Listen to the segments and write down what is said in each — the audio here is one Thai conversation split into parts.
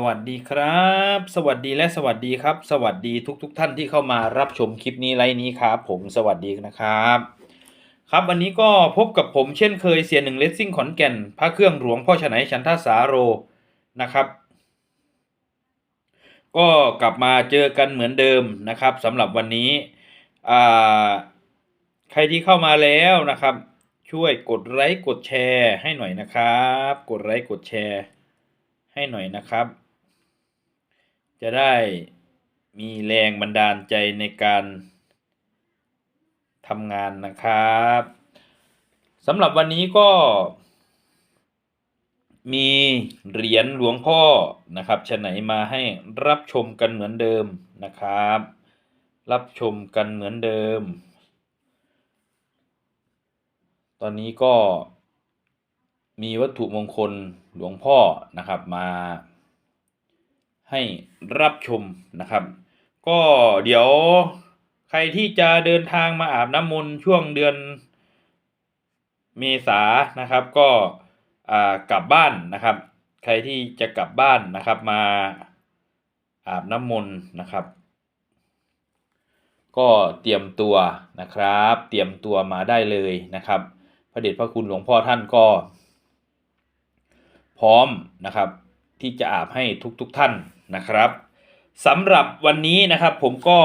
สวัสดีครับ สวัสดีและสวัสดีครับ สวัสดีทุกๆทท่านที่เข้ามารับชมคลิปนี้ไลน์นี้ครับผมสวัสดีนะครับ ครับวันนี้ก็พบกับผมเช่นเคยเสียหนึ่งเลสซิ่งขอนแก่น พระเครื่องหลวงพ่อฉไหนชันทสาโรนะครับ ก็กลับมาเจอกันเหมือนเดิมนะครับสำหรับวันนี้ใครที่เข้ามาแล้วนะครับ ช่วยกดไลค์กดแชร์ให้หน่อยนะครับ กดไลค์กดแชร์ให้หน่อยนะครับ จะได้มีแรงบันดาลใจในการทำงานนะครับสำหรับวันนี้ก็ มีเหรียญหลวงพ่อนะครับชไหนมาให้รับชมกันเหมือนเดิมนะครับ รับชมกันเหมือนเดิม ตอนนี้ก็มีวัตถุมงคลหลวงพ่อนะครับมา ให้รับชมนะครับ ก็เดี๋ยวใครที่จะเดินทางมาอาบน้ำมนต์ช่วงเดือนเมษานะครับ ก็อ่ากลับบ้านนะครับ ใครที่จะกลับบ้านนะครับมาอาบน้ำมนต์นะครับ ก็เตรียมตัวนะครับ เตรียมตัวมาได้เลยนะครับ พระเดชพระคุณหลวงพ่อท่านก็ พร้อมนะครับ ที่จะอาบให้ทุกๆทท่าน นะครับสำหรับวันนี้นะครับผมก็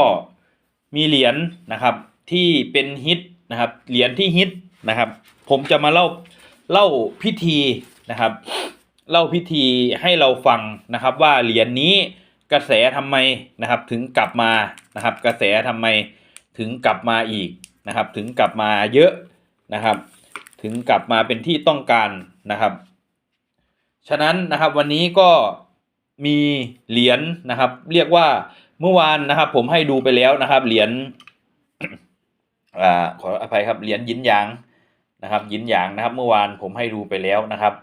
มีเหรียญนะครับที่เป็นฮิตนะครับเหรียญที่ฮิตนะครับ ผมจะมาเล่าเล่าพิธีนะครับ เล่าพิธีให้เราฟังนะครับว่าเหรียญนี้กระแสทำไมนะครับ ถึงกลับมานะครับ กระแสทำไมถึงกลับมาอีกนะครับ ถึงกลับมาเยอะนะครับ ถึงกลับมาเป็นที่ต้องการนะครับ ฉะนั้นนะครับวันนี้ก็ มีเหรียญนะครับ เรียกว่าเมื่อวานนะครับ ผมให้ดูไปแล้วนะครับ เหรียญอ่าขออภัยครับเหรียญยินหยางนะครับ ยินหยางนะครับ เมื่อวานผมให้ดูไปแล้วนะครับ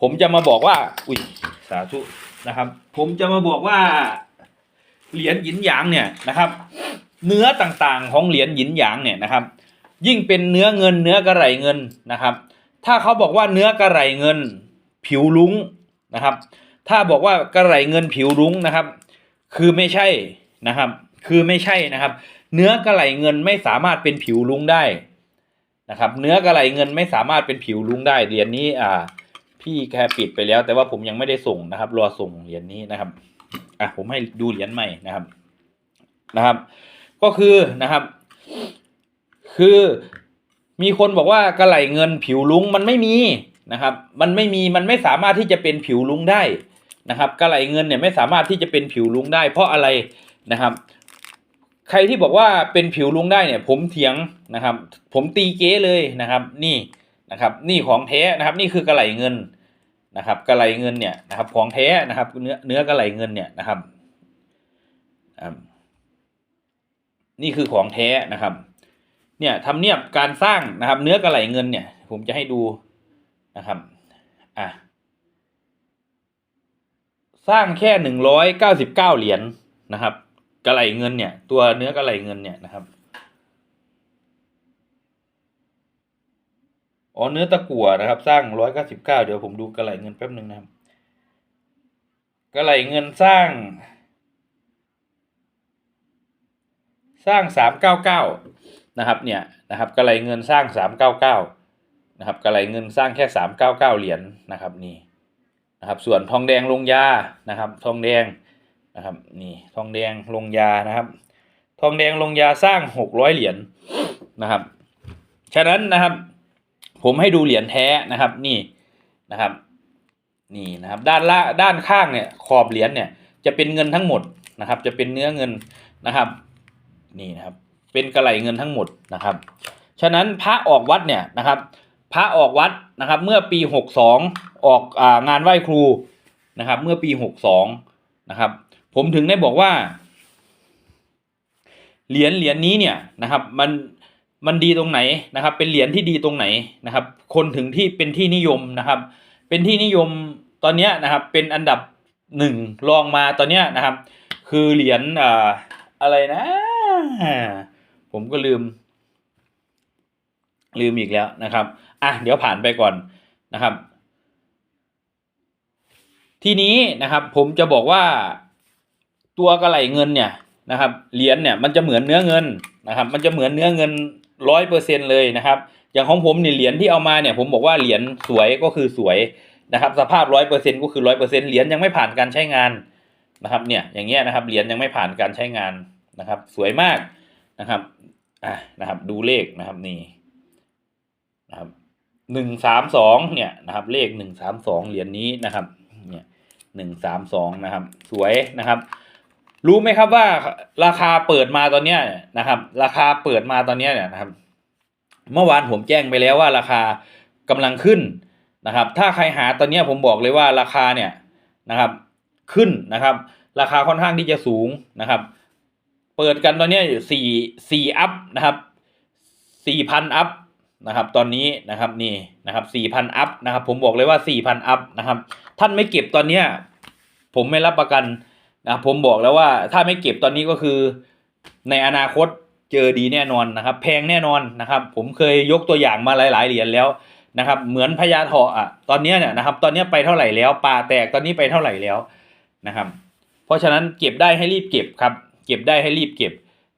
ผมจะมาบอกว่า อุ้ยสาธุนะครับ ผมจะมาบอกว่าเหรียญหยินหยางเนี่ยนะครับ เนื้อต่างๆของเหรียญหยินหยางเนี่ยนะครับ ยิ่งเป็นเนื้อเงินเนื้อกระไรเงินนะครับ ถ้าเขาบอกว่าเนื้อกระไรเงิน ผิวลุ้งนะครับ ถ้าบอกว่ากระไหรเงินผิวรุ้งนะครับ คือไม่ใช่นะครับ คือไม่ใช่นะครับ เนื้อกระไหรเงินไม่สามารถเป็นผิวรุ้งได้นะครับ เนื้อกระไหรเงินไม่สามารถเป็นผิวรุ้งได้เหรียญนี้อ่า พี่แค่ปิดไปแล้ว แต่ว่าผมยังไม่ได้ส่งนะครับ รอส่งเหรียญนี้นะครับอะผมให้ดูเหรียญใหม่นะครับนะครับ ก็คือนะครับ คือมีคนบอกว่ากระไหลเงินผิวลุ้งมันไม่มีนะครับ มันไม่มีมันไม่สามารถที่จะเป็นผิวลุ้งได้ นะครับกระไหลเงินเนี่ยไม่สามารถที่จะเป็นผิวลุงได้ เพราะอะไรนะครับ ใครที่บอกว่าเป็นผิวลุงได้เนี่ย ผมเถียงนะครับ ผมตีเก้เลยนะครับ นี่นะครับ นี่ของแท้นะครับ นี่คือกระไหลเงินนะครับกระไหลเงินเนี่ยนะครับของแท้นะครับเนื้อเนื้อกระไหลเงินเนี่ยนะครับนี่คือของแท้นะครับ เนี่ยทำเนียบการสร้างนะครับ เนื้อกระไหลเงินเนี่ย ผมจะให้ดูนะครับ อะ สร้างแค่หนึ่งร้อยเก้าสิบเก้าเหรียญนะครับกระไหลเงินเนี่ย ตัวเนื้อกระไหลเงินเนี่ยนะครับอ๋อเนื้อตะกั่วนะครับ สร้างร้อยเก้าสิบเก้าเดี๋ยวผมดูกระไหลเงินแป๊บหนึ่งนะครับกระไหลเงินสร้าง สร้างสามเก้าเก้านะครับเนี่ยนะครับกระไรเงินสร้างสามเก้าเก้านะครับกระไรเงินสร้างแค่สามเก้าเก้าเหรียญนะครับนี่ นะครับ ส่วนทองแดงลงยานะครับ ทองแดงนะครับนี่ทองแดงลงยานะครับ ทองแดงลงยาสร้างหกร้อยเหรียญนะครับ ฉะนั้นนะครับ ผมให้ดูเหรียญแท้นะครับนี่นะครับนี่นะครับด้านละด้านข้างเนี่ยขอบเหรียญเนี่ยจะเป็นเงินทั้งหมดนะครับ จะเป็นเนื้อเงินนะครับนี่นะครับ เป็นกระไหลเงินทั้งหมดนะครับ ฉะนั้นพระออกวัดเนี่ยนะครับ พระออกวัดนะครับ เมื่อปีหกสองออกอางานไหว้ครูนะครับ เมื่อปีหกสองนะครับ ผมถึงได้บอกว่า เหรียญเหรียญนี้เนี่ยนะครับ มันมันดีตรงไหนนะครับ เป็นเหรียญที่ดีตรงไหนนะครับ คนถึงที่เป็นที่นิยมนะครับ เป็นที่นิยมตอนนี้นะครับ เป็นอันดับหนึ่งรองมาตอนนี้นะครับ คือเหรียญอ่าอะไรนะ ผมก็ลืม ลืมอีกแล้วนะครับ อะเดี๋ยวผ่านไปก่อนนะครับ ทีนี้นะครับ ผมจะบอกว่าตัวกระไหลเงินเนี่ยนะครับเหรียญเนี่ยมันจะเหมือนเนื้อเงินนะครับ มันจะเหมือนเนื้อเงินร้อยเปอร์เซ็นเลยนะครับ อย่างของผมเนี่ยเหรียญที่เอามาเนี่ย ผมบอกว่าเหรียญสวยก็คือสวยนะครับ สภาพร้อยเปอร์เซ็นก็คือร้อยเปอร์เซ็นเหรียญยังไม่ผ่านการใช้งานนะครับ เนี่ยอย่างเงี้ยนะครับเหรียญยังไม่ผ่านการใช้งานนะครับ สวยมากนะครับอะนะครับ ดูเลขนะครับนี่นะครับ หนึ่งสามสองเนี่ยนะครับเลขหนึ่งสามสองเหรียญนี้นะครับเนี่ยหนึ่งสามสองนะครับ สวยนะครับ รู้ไหมครับว่าราคาเปิดมาตอนเนี้ยนะครับ ราคาเปิดมาตอนเนี้ยเนี่ยนะครับ เมื่อวานผมแจ้งไปแล้วว่าราคากำลังขึ้นนะครับ ถ้าใครหาตอนเนี้ยผมบอกเลยว่าราคาเนี่ยนะครับขึ้นนะครับ ราคาค่อนข้างที่จะสูงนะครับ เปิดกันตอนเนี้ยสี่สี่อัพนะครับสี่พันอัพ นะครับตอนนี้นะครับนี่นะครับสี่พันอัพนะครับผมบอกเลยว่าสี่พันอัพนะครับท่านไม่เก็บตอนเนี้ยผมไม่รับประกันนะผมบอกแล้วว่าถ้าไม่เก็บตอนนี้ก็คือ ในอนาคตเจอดีแน่นอนนะครับ แพงแน่นอนนะครับ ผมเคยยกตัวอย่างมาหลาย ๆ เหรียญแล้วนะครับ เหมือนพญาเถาะอะตอนนี้เนี่ยนะครับ ตอนนี้ไปเท่าไหร่แล้วปลาแตกตอนนี้ไปเท่าไหร่แล้วนะครับ เพราะฉะนั้นเก็บได้ให้รีบเก็บครับ เก็บได้ให้รีบเก็บ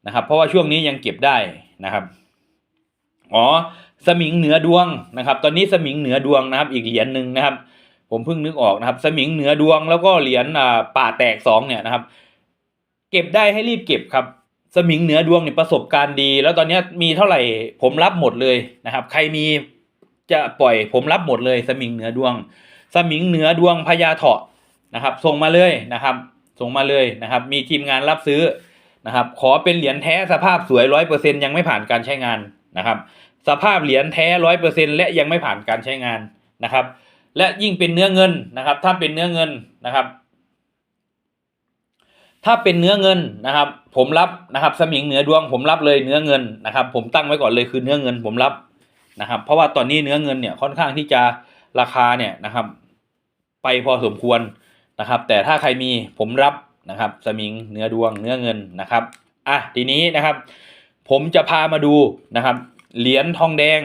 นะครับ เพราะว่าช่วงนี้ยังเก็บได้นะครับ อ๋อสมิงเหนือดวงนะครับ ตอนนี้สมิงเหนือดวงนะครับ อีกเหรียญหนึ่งนะครับ ผมเพิ่งนึกออกนะครับ สมิงเหนือดวงแล้วก็เหรียญป่าแตกสองเนี่ยนะครับ เก็บได้ให้รีบเก็บครับ สมิงเหนือดวงเนี่ยประสบการณ์ดี แล้วตอนนี้มีเท่าไหร่ผมรับหมดเลยนะครับ ใครมีจะปล่อยผมรับหมดเลย สมิงเหนือดวง สมิงเหนือดวงพญาเถาะนะครับ ส่งมาเลยนะครับ ส่งมาเลยนะครับ มีทีมงานรับซื้อนะครับ ขอเป็นเหรียญแท้สภาพสวยร้อยเปอร์เซ็นยังไม่ผ่านการใช้งาน นะครับ สภาพเหรียญแท้ร้อยเปอร์เซ็นและยังไม่ผ่านการใช้งานนะครับ และยิ่งเป็นเนื้อเงินนะครับ ถ้าเป็นเนื้อเงินนะครับ ถ้าเป็นเนื้อเงินนะครับ ผมรับนะครับ สมิงเหนือดวงผมรับเลยเนื้อเงินนะครับ ผมตั้งไว้ก่อนเลยคือเนื้อเงินผมรับนะครับ เพราะว่าตอนนี้เนื้อเงินเนี่ยค่อนข้างที่จะราคาเนี่ยนะครับ ไปพอสมควรนะครับ แต่ถ้าใครมีผมรับนะครับ สมิงเนื้อดวงเนื้อเงินนะครับ อะทีนี้นะครับ ผมจะพามาดูนะครับ เหรียญทองแดง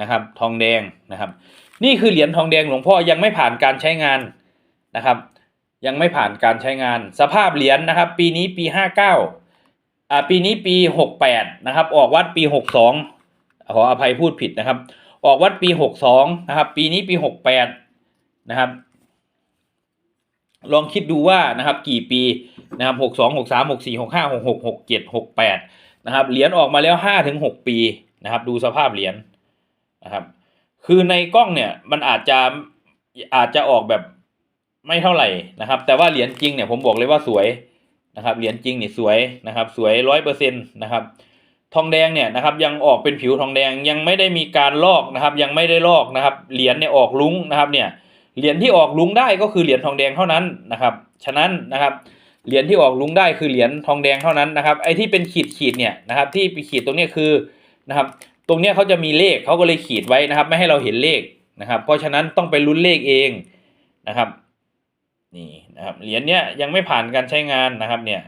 นะครับ ทองแดงนะครับ นี่คือเหรียญทองแดงหลวงพ่อยังไม่ผ่านการใช้งานนะครับ ยังไม่ผ่านการใช้งาน สภาพเหรียญนะครับ ปีนี้ปีห้าเก้าอ่าปีนี้ปีหกแปดนะครับ ออกวัดปีหกสองขออภัยพูดผิดนะครับ ออกวัดปีหกสองนะครับ ปีนี้ปีหกแปดนะครับลองคิดดูว่านะครับกี่ปีนะครับหกสองหกสามหกสี่หกห้าหกหกหกเจ็ดหกแปด นะครับเหรียญออกมาแล้วห้าถึงหกปีนะครับ ดูสภาพเหรียญนะครับ คือในกล้องเนี่ยมันอาจจะอาจจะออกแบบไม่เท่าไหร่นะครับ แต่ว่าเหรียญจริงเนี่ยผมบอกเลยว่าสวยนะครับเหรียญจริงเนี่ยสวยนะครับ สวยร้อยเปอร์เซ็นต์นะครับ ทองแดงเนี่ยนะครับ ยังออกเป็นผิวทองแดงยังไม่ได้มีการลอกนะครับ ยังไม่ได้ลอกนะครับเหรียญเนี่ยออกลุ้งนะครับเนี่ยเหรียญที่ออกลุ้งได้ก็คือเหรียญทองแดงเท่านั้นนะครับ ฉะนั้นนะครับ เหรียญที่ออกลุงได้คือเหรียญทองแดงเท่านั้นนะครับ ไอ้ที่เป็นขีดขีดๆเนี่ยนะครับ ที่ไปขีดตรงเนี้ยคือนะครับ ตรงเนี้ยเขาจะมีเลขเขาก็เลยขีดไว้นะครับ ไม่ให้เราเห็นเลขนะครับ เพราะฉะนั้นต้องไปลุ้นเลขเองนะครับนี่นะครับเหรียญเนี้ยยังไม่ผ่านการใช้งานนะครับเนี่ย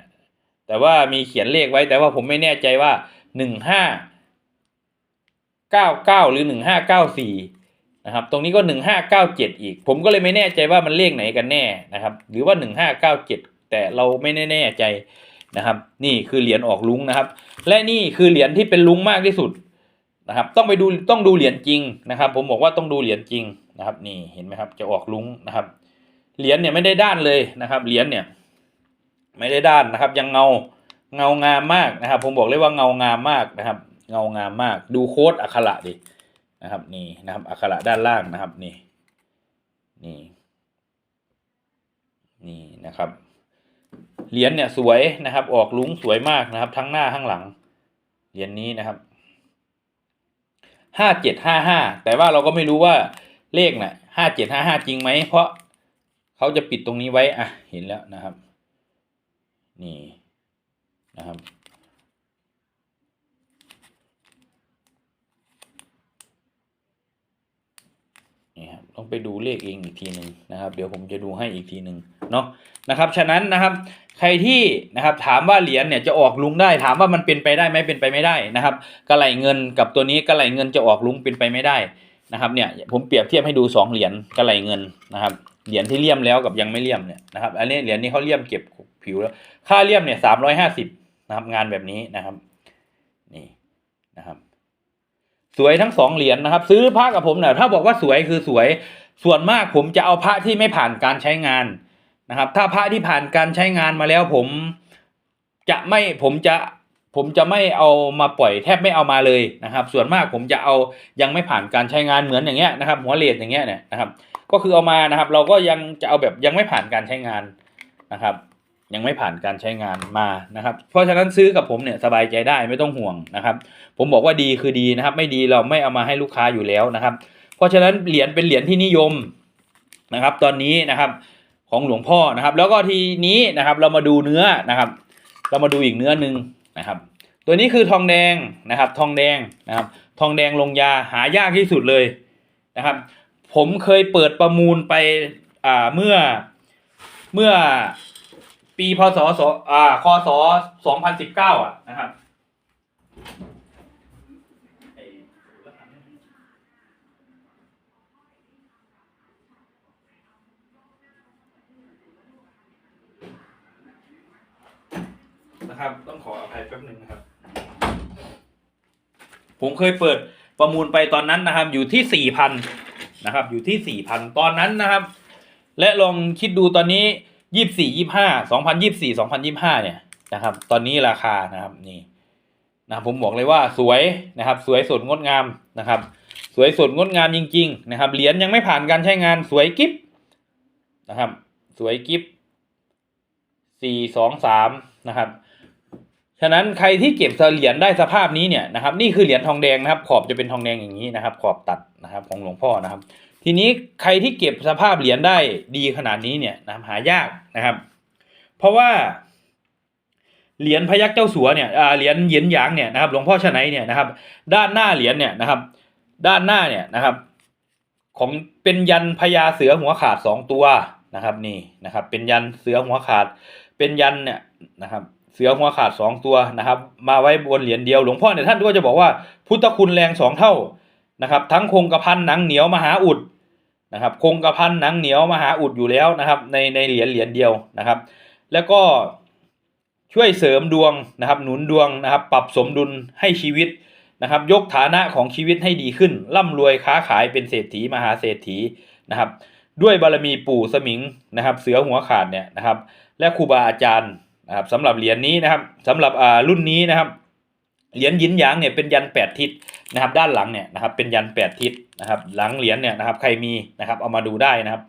แต่ว่ามีเขียนเลขไว้แต่ว่าผมไม่แน่ใจว่าหนึ่งห้าเก้าเก้าหรือหนึ่งห้าเก้าสี่นะครับตรงนี้ก็หนึ่งห้าเก้าเจ็ดอีก ผมก็เลยไม่แน่ใจว่ามันเลขไหนกันแน่นะครับ หรือว่าหนึ่งห้าเก้าเจ็ด แต่เราไม่แน่ใจนะครับ นี่คือเหรียญออกลุ้งนะครับ และนี่คือเหรียญที่เป็นลุ้งมากที่สุดนะครับ ต้องไปดูต้องดูเหรียญจริงนะครับ ผมบอกว่าต้องดูเหรียญจริงนะครับ นี่เห็นไหมครับ จะออกลุ้งนะครับ เหรียญเนี่ยไม่ได้ด้านเลยนะครับ เหรียญเนี่ย ไม่ได้ด้านนะครับ ยังเงาเงางามมากนะครับ ผมบอกเลยว่าเงางามมากนะครับ เงางามมาก ดูโค้ดอักขระดินะครับ นี่นะครับอักขระด้านล่างนะครับ นี่ นี่ นี่นะครับ เหรียญเนี่ยสวยนะครับ ออกลุ้งสวยมากนะครับ ทั้งหน้าทั้งหลัง เหรียญนี้นะครับห้าเจ็ดห้าห้าแต่ว่าเราก็ไม่รู้ว่าเลขน่ะห้าเจ็ดห้าห้าจริงไหมเพราะเขาจะปิดตรงนี้ไว้อะเห็นแล้วนะครับ นี่นะครับ นี่ครับ ต้องไปดูเลขเองอีกทีหนึ่งนะครับ เดี๋ยวผมจะดูให้อีกทีหนึ่งเนาะนะครับ ฉะนั้นนะครับ ใครที่นะครับถามว่าเหรียญเนี่ยจะออกลุงได้ ถามว่ามันเป็นไปได้ไหมเป็นไปไม่ได้นะครับกระไหลเงินกับตัวนี้กระไหลเงินจะออกลุงเป็นไปไม่ได้นะครับเนี่ยผมเปรียบเทียบให้ดูสองเหรียญกระไหลเงินนะครับเหรียญที่เลี่ยมแล้วกับยังไม่เลี่ยมเนี่ยนะครับอันนี้เหรียญนี้เขาเลี่ยมเก็บผิวแล้ว ค่าเลี่ยมเนี่ยสามร้อยห้าสิบนะครับงานแบบนี้นะครับนี่นะครับ สวยทั้งสองเหรียญนะครับ ซื้อพระกับผมเนี่ยถ้าบอกว่าสวยคือสวย ส่วนมากผมจะเอาพระที่ไม่ผ่านการใช้งานนะครับ ถ้าพระที่ผ่านการใช้งานมาแล้วผมจะไม่ผมจะผมจะไม่เอามาปล่อยแทบไม่เอามาเลยนะครับ ส่วนมากผมจะเอายังไม่ผ่านการใช้งานเหมือนอย่างเงี้ยนะครับ หัวเลดอย่างเงี้ยเนี่ยนะครับ ก็คือเอามานะครับ เราก็ยังจะเอาแบบยังไม่ผ่านการใช้งานนะครับ ยังไม่ผ่านการใช้งานมานะครับ เพราะฉะนั้นซื้อกับผมเนี่ยสบายใจได้ไม่ต้องห่วงนะครับ ผมบอกว่าดีคือดีนะครับ ไม่ดีเราไม่เอามาให้ลูกค้าอยู่แล้วนะครับ เพราะฉะนั้นเหรียญเป็นเหรียญที่นิยมนะครับ ตอนนี้นะครับของหลวงพ่อนะครับ แล้วก็ทีนี้นะครับเรามาดูเนื้อนะครับ เรามาดูอีกเนื้อหนึ่งนะครับ ตัวนี้คือทองแดงนะครับ ทองแดงนะครับ ทองแดงลงยาหายากที่สุดเลยนะครับ ผมเคยเปิดประมูลไปอ่าเมื่อเมื่อ ปีพศสอ่าคศสองพันสิบเก้าอะนะครับนะครับ ต้องขออภัยแป๊บหนึ่งนะครับ ผมเคยเปิดประมูลไปตอนนั้นนะครับ อยู่ที่สี่พันนะครับ อยู่ที่สี่พันตอนนั้นนะครับ และลองคิดดูตอนนี้ ยี่สี่ยี่ห้าสองพันยี่สี่สองพันยี่ห้าเนี่ยนะครับ ตอนนี้ราคานะครับนี่นะครับผมบอกเลยว่าสวยนะครับ สวยสดงดงามนะครับ สวยสดงดงามจริง ๆ นะครับเหรียญยังไม่ผ่านการใช้งานสวยกิฟนะครับ สวยกิฟสี่สองสามนะครับฉะนั้นใครที่เก็บเหรียญได้สภาพนี้เนี่ยนะครับ นี่คือเหรียญทองแดงนะครับ ขอบจะเป็นทองแดงอย่างนี้นะครับ ขอบตัดนะครับ ของหลวงพ่อนะครับ ทีนี้ใครที่เก็บสภาพเหรียญได้ดีขนาดนี้เนี่ยนะครับหายากนะครับ เพราะว่าเหรียญพยักเจ้าสัวเนี่ยเหรียญเยียนหยางเนี่ยนะครับหลวงพ่อชนัยเนี่ยนะครับ ด้านหน้าเหรียญเนี่ยนะครับ ด้านหน้าเนี่ยนะครับ ของเป็นยันพญาเสือหัวขาดสองตัวนะครับนี่นะครับ เป็นยันเสือหัวขาด เป็นยันเนี่ยนะครับ เสือหัวขาดสองตัวนะครับ มาไว้บนเหรียญเดียวหลวงพ่อเนี่ยท่านก็จะบอกว่าพุทธคุณแรงสองเท่านะครับ ทั้งคงกระพันหนังเหนียวมหาอุด นะครับคงกระพันหนังเหนียวมหาอุดอยู่แล้วนะครับ ในในเหรียญเหรียญเดียวนะครับ แล้วก็ช่วยเสริมดวงนะครับ หนุนดวงนะครับ ปรับสมดุลให้ชีวิตนะครับ ยกฐานะของชีวิตให้ดีขึ้นร่ำรวยค้าขายเป็นเศรษฐีมหาเศรษฐีนะครับ ด้วยบารมีปู่สมิงนะครับ เสือหัวขาดเนี่ยนะครับ และครูบาอาจารย์นะครับสำหรับเหรียญนี้นะครับสำหรับอ่ารุ่นนี้นะครับเหรียญยินหยางเนี่ยเป็นยันแปดทิศ นะครับด้านหลังเนี่ยนะครับเป็นยันแปดทิศนะครับหลังเหรียญเนี่ยนะครับใครมีนะครับเอามาดูได้นะครับ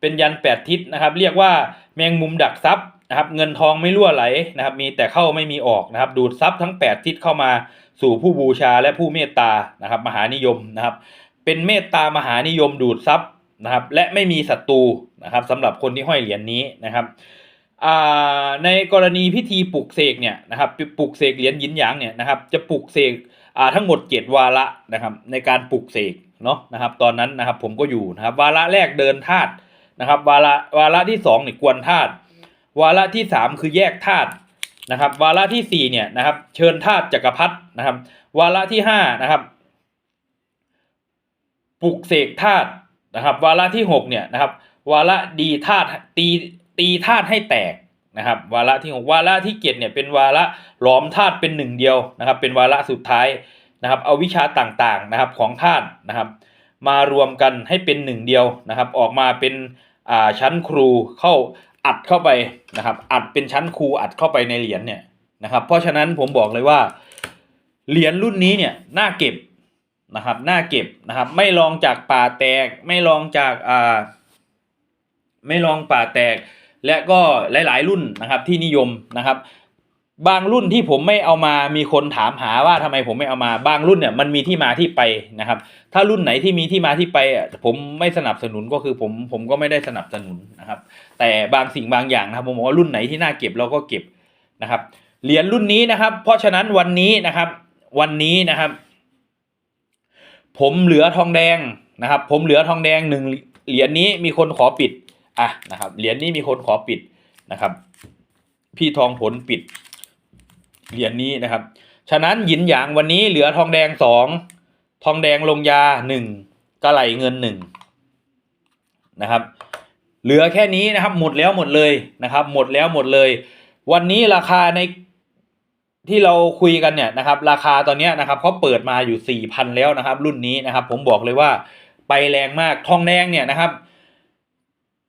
เป็นยันแปดทิศนะครับเรียกว่าแมงมุมดักทรัพย์นะครับเงินทองไม่รั่วไหลนะครับมีแต่เข้าไม่มีออกนะครับดูดทรัพย์ทั้งแปดทิศเข้ามาสู่ผู้บูชาและผู้เมตตานะครับมหานิยมนะครับเป็นเมตตามหานิยมดูดทรัพย์นะครับและไม่มีศัตรูนะครับสำหรับคนที่ห้อยเหรียญนี้นะครับในกรณีพิธีปลุกเสกเนี่ยนะครับปลุกเสกเหรียญยินหยางเนี่ยนะครับจะปลุกเสก ทั้งหมดเจ็ดวาระนะครับในการปลุกเสกเนาะนะครับตอนนั้นนะครับผมก็อยู่นะครับวาระแรกเดินธาตุนะครับวาระวาระที่สองเนี่ยกวนธาตุวาระที่สามคือแยกธาตุนะครับวาระที่สี่เนี่ยนะครับเชิญธาตุจักรพรรดินะครับวาระที่ห้านะครับปลุกเสกธาตุนะครับวาระที่หกเนี่ยนะครับวาระดีธาตุตีตีธาตุให้แตก นะครับวาระที่หกวาระที่เจ็ดเนี่ยเป็นวาระหลอมธาตุเป็นหนึ่งเดียวนะครับ เป็นวาระสุดท้ายนะครับ เอาวิชาต่างๆนะครับของธาตุนะครับ มารวมกันให้เป็นหนึ่งเดียวนะครับ ออกมาเป็นอ่าชั้นครูเข้าอัดเข้าไปนะครับ อัดเป็นชั้นครูอัดเข้าไปในเหรียญเนี่ยนะครับ เพราะฉะนั้นผมบอกเลยว่าเหรียญรุ่นนี้เนี่ยน่าเก็บนะครับน่าเก็บนะครับ ไม่ลองจากป่าแตก ไม่ลองจากอ่าไม่ลองป่าแตก และก็หลาย ๆ รุ่นนะครับที่นิยมนะครับ บางรุ่นที่ผมไม่เอามามีคนถามหาว่าทำไมผมไม่เอามาบางรุ่นเนี่ยมันมีที่มาที่ไปนะครับ ถ้ารุ่นไหนที่มีที่มาที่ไปผมไม่สนับสนุนก็คือผมผมก็ไม่ได้สนับสนุนนะครับ แต่บางสิ่งบางอย่างนะครับผมบอกว่ารุ่นไหนที่น่าเก็บเราก็เก็บนะครับเหรียญรุ่นนี้นะครับ เพราะฉะนั้นวันนี้นะครับ วันนี้นะครับ ผมเหลือทองแดงนะครับ ผมเหลือทองแดงหนึ่งเหรียญนี้มีคนขอปิด อะนะครับเหรียญนี้มีคนขอปิดนะครับ พี่ทองผลปิดเหรียญนี้นะครับ ฉะนั้นหยินหยางวันนี้เหลือทองแดงสองทองแดงลงยาหนึ่งกระไหลเงินหนึ่งนะครับ เหลือแค่นี้นะครับ หมดแล้วหมดเลยนะครับ หมดแล้วหมดเลย วันนี้ราคาในที่เราคุยกันเนี่ยนะครับ ราคาตอนนี้นะครับเขาเปิดมาอยู่สี่พันแล้วนะครับ รุ่นนี้นะครับ ผมบอกเลยว่าไปแรงมากทองแดงเนี่ยนะครับ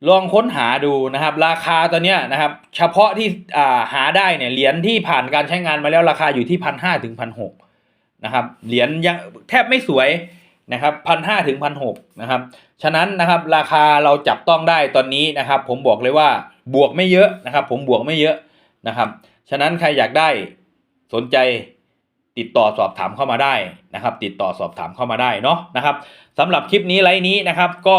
ลองค้นหาดูนะครับ ราคาตอนเนี้ยนะครับ เฉพาะที่าหาได้เนี่ยเหรียญที่ผ่านการใช้งานมาแล้วราคาอยู่ที่พันห้าถึงพันหกนะครับเหรียญยังแทบไม่สวยนะครับพันห้าถึงพันหกนะครับฉะนั้นนะครับราคาเราจับต้องได้ตอนนี้นะครับ ผมบอกเลยว่าบวกไม่เยอะนะครับ ผมบวกไม่เยอะนะครับ ฉะนั้นใครอยากได้สนใจติดต่อสอบถามเข้ามาได้นะครับ ติดต่อสอบถามเข้ามาได้เนาะนะครับสำหรับคลิปนี้ไลฟ์นี้นะครับก็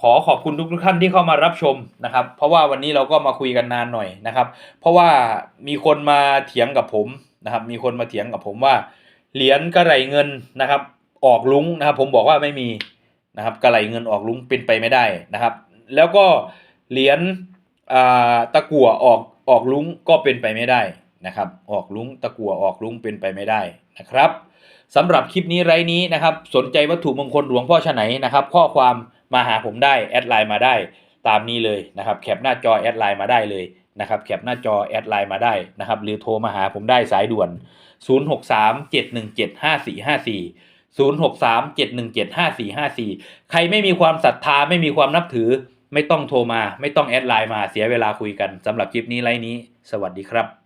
ขอขอบคุณทุกๆท่านที่เข้ามารับชมนะครับ เพราะว่าวันนี้เราก็มาคุยกันนานหน่อยนะครับ เพราะว่ามีคนมาเถียงกับผมนะครับ มีคนมาเถียงกับผมว่า เหรียญกระไรเงินนะครับ ออกลุงนะครับ ผมบอกว่าไม่มีนะครับกระไรเงินออกลุงเป็นไปไม่ได้นะครับ แล้วก็เหรียญตะกั่วออกออกลุงก็เป็นไปไม่ได้นะครับ ออกลุงตะกั่วออกลุงเป็นไปไม่ได้นะครับสำหรับคลิปนี้ไรนี้นะครับ สนใจวัตถุมงคลหลวงพ่อชะไหนนะครับ ข้อความ มาหาผมได้แอดไลน์มาได้ตามนี้เลยนะครับแคปหน้าจอแอดไลน์มาได้เลยนะครับแคปหน้าจอแอดไลน์มาได้นะครับหรือโทรมาหาผมได้สายด่วน 0637175454 0637175454 ใครไม่มีความศรัทธาไม่มีความนับถือ ไม่ต้องโทรมา ไม่ต้องแอดไลน์มาเสียเวลาคุยกันสำหรับคลิปนี้ไลน์นี้ สวัสดีครับ